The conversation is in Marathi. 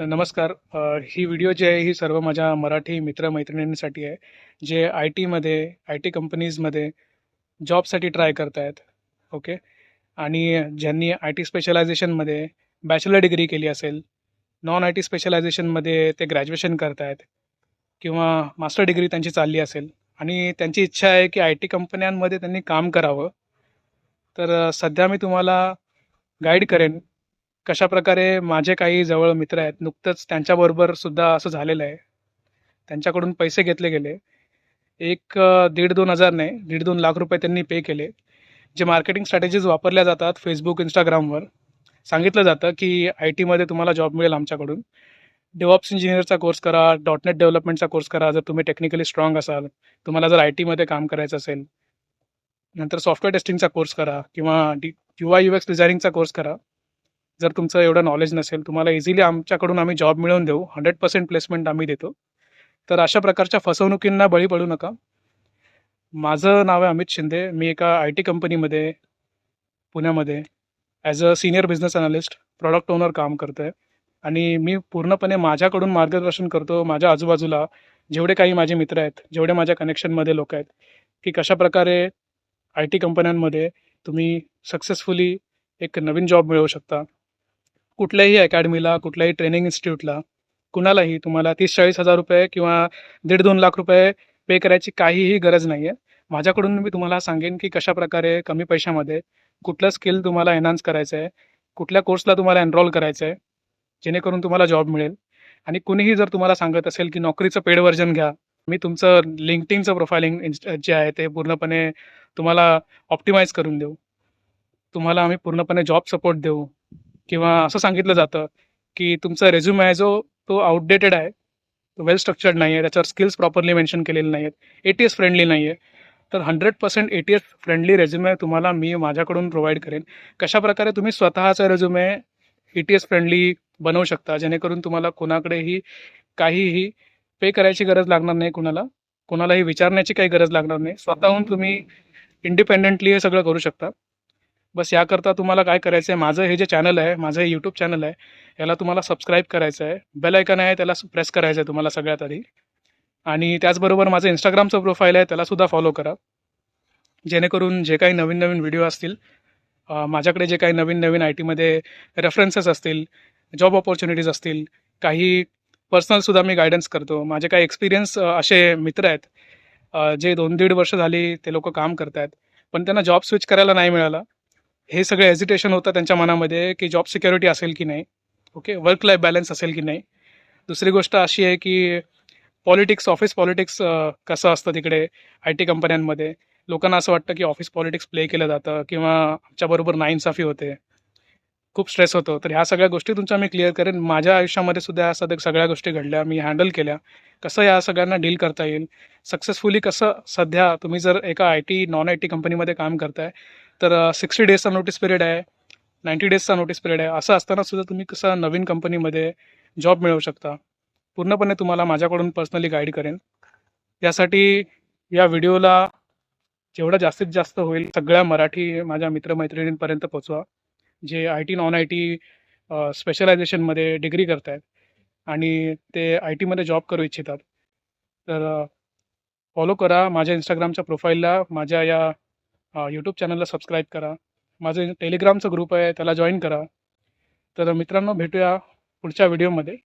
नमस्कार. ही व्हिडिओ जी आहे ही सर्व माझ्या मराठी मित्रमैत्रिणींसाठी आहे जे आय टीमध्ये आय टी कंपनीजमध्ये जॉबसाठी ट्राय करत आहेत ओके? आणि ज्यांनी आय टी स्पेशलायझेशनमध्ये बॅचलर डिग्री केली असेल नॉन आय टी स्पेशलायझेशनमध्ये ते ग्रॅज्युएशन करत आहेत किंवा मास्टर डिग्री त्यांची चालली असेल आणि त्यांची इच्छा आहे की आय टी कंपन्यांमध्ये त्यांनी काम करावं तर सध्या मी तुम्हाला गाईड करेन कशा प्रकारे माझे काही जवळ मित्र आहेत नुकतंच त्यांच्याबरोबर सुद्धा असं झालेलं आहे. त्यांच्याकडून पैसे घेतले गेले. एक दीड दोन हजार नाही दीड दोन लाख रुपये त्यांनी पे केले. जे मार्केटिंग स्ट्रॅटेजीज वापरल्या जातात फेसबुक इंस्टाग्रामवर सांगितलं जातं की आय टीमध्ये तुम्हाला जॉब मिळेल आमच्याकडून. डेव्हॉप्स इंजिनिअरचा कोर्स करा डॉटनेट डेव्हलपमेंटचा कोर्स करा जर तुम्ही टेक्निकली स्ट्रॉंग असाल. तुम्हाला जर आय टीमध्ये काम करायचं असेल. नंतर सॉफ्टवेअर टेस्टिंगचा कोर्स करा किंवा D U I U X डिझायनिंगचा course करा. जर तुमचं एवढं नॉलेज नसेल तुम्हाला इझिली आमच्याकडून आम्ही जॉब मिळवून देऊ. हंड्रेड पर्सेंट प्लेसमेंट आम्ही देतो. तर अशा प्रकारच्या फसवणुकींना बळी पडू नका. माझं नाव आहे अमित शिंदे. मी एका आय टी कंपनीमध्ये पुण्यामध्ये as a senior business analyst product owner काम करतो आहे आणि मी पूर्णपणे माझ्याकडून मार्गदर्शन करतो. माझ्या आजूबाजूला जेवढे काही माझे मित्र आहेत जेवढे माझ्या कनेक्शनमध्ये लोक आहेत की कशा प्रकारे आय टी कंपन्यांमध्ये तुम्ही सक्सेसफुली एक नवीन जॉब मिळवू शकता. कुठल्याही अकॅडमीला कुठल्याही ट्रेनिंग इन्स्टिट्यूटला कुणालाही तुम्हाला तीस चाळीस हजार रुपये किंवा दीड दोन लाख रुपये पे करायची काहीही गरज नाही आहे माझ्याकडून मी तुम्हाला सांगेन की कशा प्रकारे कमी पैशामध्ये कुठलं स्किल तुम्हाला एनहान्स करायचं आहे कुठल्या कोर्सला तुम्हाला एनरोल करायचं आहे जेणेकरून तुम्हाला जॉब मिळेल. आणि कुणीही जर तुम्हाला सांगत असेल की नोकरीचं पेड व्हर्जन घ्या मी तुमचं लिंकटिंगचं प्रोफायलिंग जे आहे ते पूर्णपणे तुम्हाला ऑप्टिमाइज करून देऊ. तुम्हाला आम्ही पूर्णपणे जॉब सपोर्ट देऊ. किंवा असं सांगितलं जातं की तुमचा रेझ्युम आहे जो तो आउटडेटेड आहे तो वेल स्ट्रक्चर्ड नाही आहे त्याच्यावर स्किल्स प्रॉपरली मेन्शन केलेले नाही आहेत ए टी एस फ्रेंडली नाही आहे तर hundred percent A T S friendly resume तुम्हाला मी माझ्याकडून प्रोव्हाइड करेन. कशाप्रकारे तुम्ही स्वतःचा resume A T S friendly बनवू शकता जेणेकरून तुम्हाला कोणाकडेही काहीही पे करायची गरज लागणार नाही कुणाला कोणालाही विचारण्याची काही गरज लागणार नाही स्वतःहून तुम्ही इंडिपेंडेंटली हे सगळं करू शकता. बस याकरता तुम्हाला काय करायचं आहे माझं हे जे चॅनल आहे माझं हे यूट्यूब चॅनल आहे याला तुम्हाला सबस्क्राईब करायचं आहे बेल ऐकन आहे त्याला प्रेस करायचं आहे तुम्हाला सगळ्यात आधी. आणि त्याचबरोबर माझं इंस्टाग्रामचं प्रोफाईल आहे त्यालासुद्धा फॉलो करा. जेणेकरून जे काही नवीन नवीन व्हिडिओ असतील माझ्याकडे जे काही नवीन नवीन आय टीमध्ये रेफरन्सेस असतील जॉब ऑपॉर्च्युनिटीज असतील काही पर्सनलसुद्धा मी गायडन्स करतो. माझे काही एक्सपिरियन्स असे मित्र आहेत जे दोन दीड वर्ष झाली ते लोक काम करत आहेत पण त्यांना जॉब स्विच करायला नाही मिळाला. हे सगळे एजिटेशन होतं त्यांच्या मनामध्ये की जॉब सिक्युरिटी असेल की नाही. ओके वर्क लाईफ बॅलन्स असेल की नाही. दुसरी गोष्ट अशी आहे की पॉलिटिक्स ऑफिस पॉलिटिक्स कसं असतं तिकडे आय टी कंपन्यांमध्ये लोकांना असं वाटतं की ऑफिस पॉलिटिक्स प्ले केलं जातं किंवा आमच्याबरोबर नाइन्साफी होते. खूप स्ट्रेस होतो. तर ह्या सगळ्या गोष्टी तुमच्या मी क्लिअर करेन. माझ्या आयुष्यामध्ये सुद्धा ह्या सध्या सगळ्या गोष्टी घडल्या. मी हँडल केल्या. कसं या सगळ्यांना डील करता येईल? सक्सेसफुली कसं सध्या तुम्ही जर एका I T non I T कंपनीमध्ये काम करताय तर सिक्स्टी डेजचा नोटीस पिरियड आहे. नाईन्टी डेजचा नोटीस पिरियड आहे. असं असताना सुद्धा तुम्ही कसं नवीन कंपनीमध्ये जॉब मिळवू शकता? पूर्णपणे तुम्हाला माझ्याकडून पर्सनली गाईड करेन. यासाठी या व्हिडिओला जेवढं जास्तीत जास्त होईल सगळ्या मराठी माझ्या मित्रमैत्रिणींपर्यंत पोचवा जे I T non I T स्पेशलायझेशनमध्ये degree करत आहेत आणि ते आय टीमध्ये जॉब करू इच्छितात. तर फॉलो करा माझ्या इंस्टाग्रामच्या प्रोफाईलला माझ्या या यूट्यूब चॅनलला सबस्क्राईब करा. माझं टेलिग्रामचं ग्रुप आहे त्याला जॉईन करा. तर मित्रांनो भेटूया पुढच्या व्हिडिओमध्ये